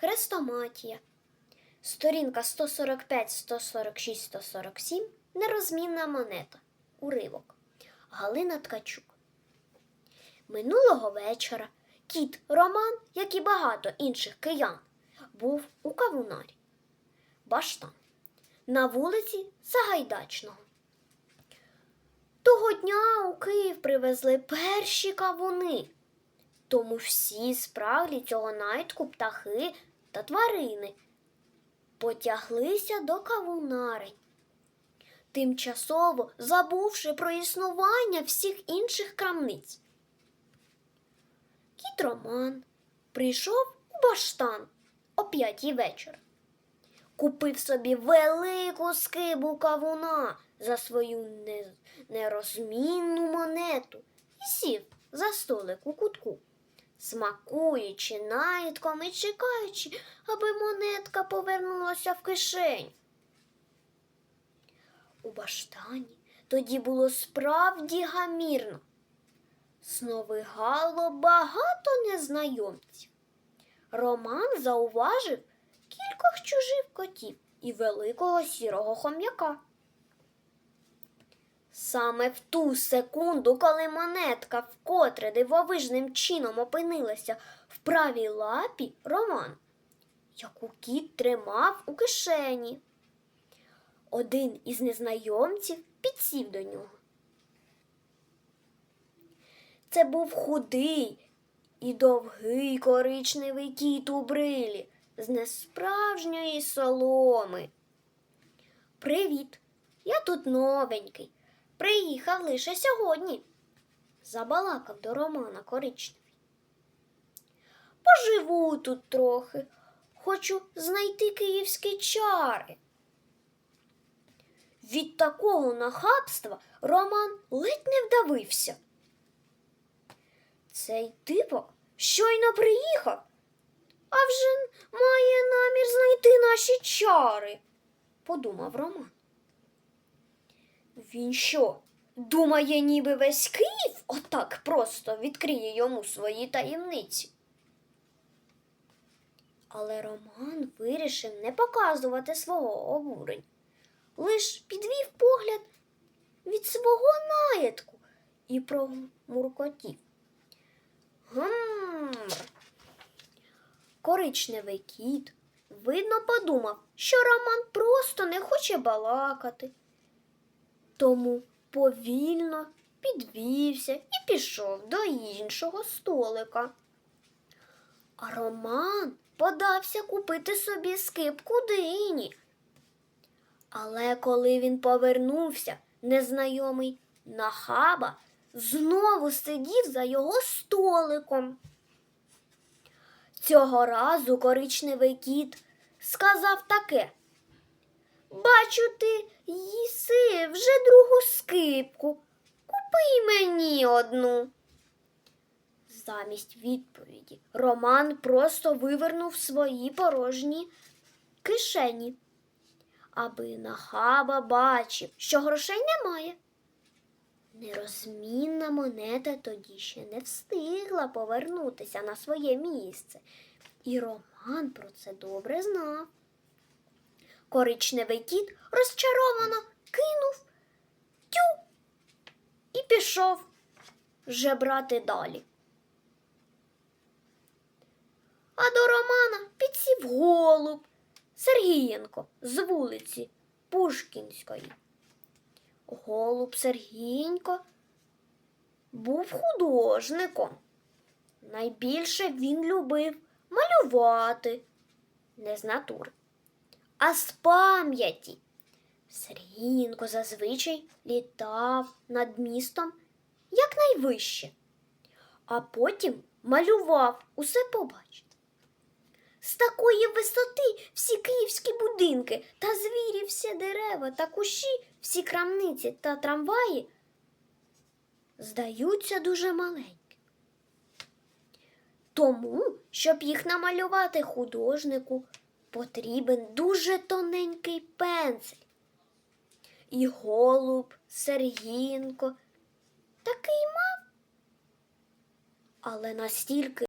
Хрестоматія. Сторінка 145, 146, 147. Нерозмінна монета. Уривок. Галина Ткачук. Минулого вечора кіт Роман, як і багато інших киян, був у кавунарі. Баштан. На вулиці Сагайдачного. Того дня у Київ привезли перші кавуни. Тому всі спраглі цього найтку птахи та тварини потяглися до кавунарень, тимчасово забувши про існування всіх інших крамниць. Кіт Роман прийшов у баштан о п'ятій вечора. Купив собі велику скибу кавуна за свою не- нерозмінну монету і сів за столик у кутку, смакуючи наїдком і чекаючи, аби монетка повернулася в кишень. У баштані тоді було справді гамірно. Сновигало багато незнайомців. Роман зауважив кількох чужих котів і великого сірого хом'яка. Саме в ту секунду, коли монетка вкотре дивовижним чином опинилася в правій лапі Роман, яку кіт тримав у кишені. Один із незнайомців підсів до нього. Це був худий і довгий коричневий кіт у брилі з несправжньої соломи. Привіт, я тут новенький. Приїхав лише сьогодні. Забалакав до Романа коричневий. Поживу тут трохи. Хочу знайти київські чари. Від такого нахабства Роман ледь не вдавився. Цей типок щойно приїхав, а вже має намір знайти наші чари, подумав Роман. Він що, думає, ніби весь Київ отак просто відкриє йому свої таємниці? Але Роман вирішив не показувати свого обурення, лиш підвів погляд від свого наєтку і промуркотів. Гмр. Коричневий кіт, видно, подумав, що Роман просто не хоче балакати. Тому повільно підвівся і пішов до іншого столика. А Роман подався купити собі скипку дині. Але коли він повернувся, незнайомий нахаба знову сидів за його столиком. Цього разу коричневий кіт сказав таке. Бачу, ти їси вже другу скипку. Купи мені одну. Замість відповіді Роман просто вивернув свої порожні кишені, аби нахаба бачив, що грошей немає. Нерозмінна монета тоді ще не встигла повернутися на своє місце, і Роман про це добре знав. Коричневий кіт розчаровано кинув тю і пішов жебрати далі. А до Романа підсів голуб Сергієнко з вулиці Пушкінської. Голуб Сергійко був художником. Найбільше він любив малювати не з натури, а з пам'яті. Сергієнко зазвичай літав над містом якнайвище, а потім малював усе побачити. З такої висоти всі київські будинки та звірі, всі дерева та кущі, всі крамниці та трамваї здаються дуже маленькі. Тому, щоб їх намалювати художнику, потрібен дуже тоненький пензель. І голуб Сергінко такий мав, але настільки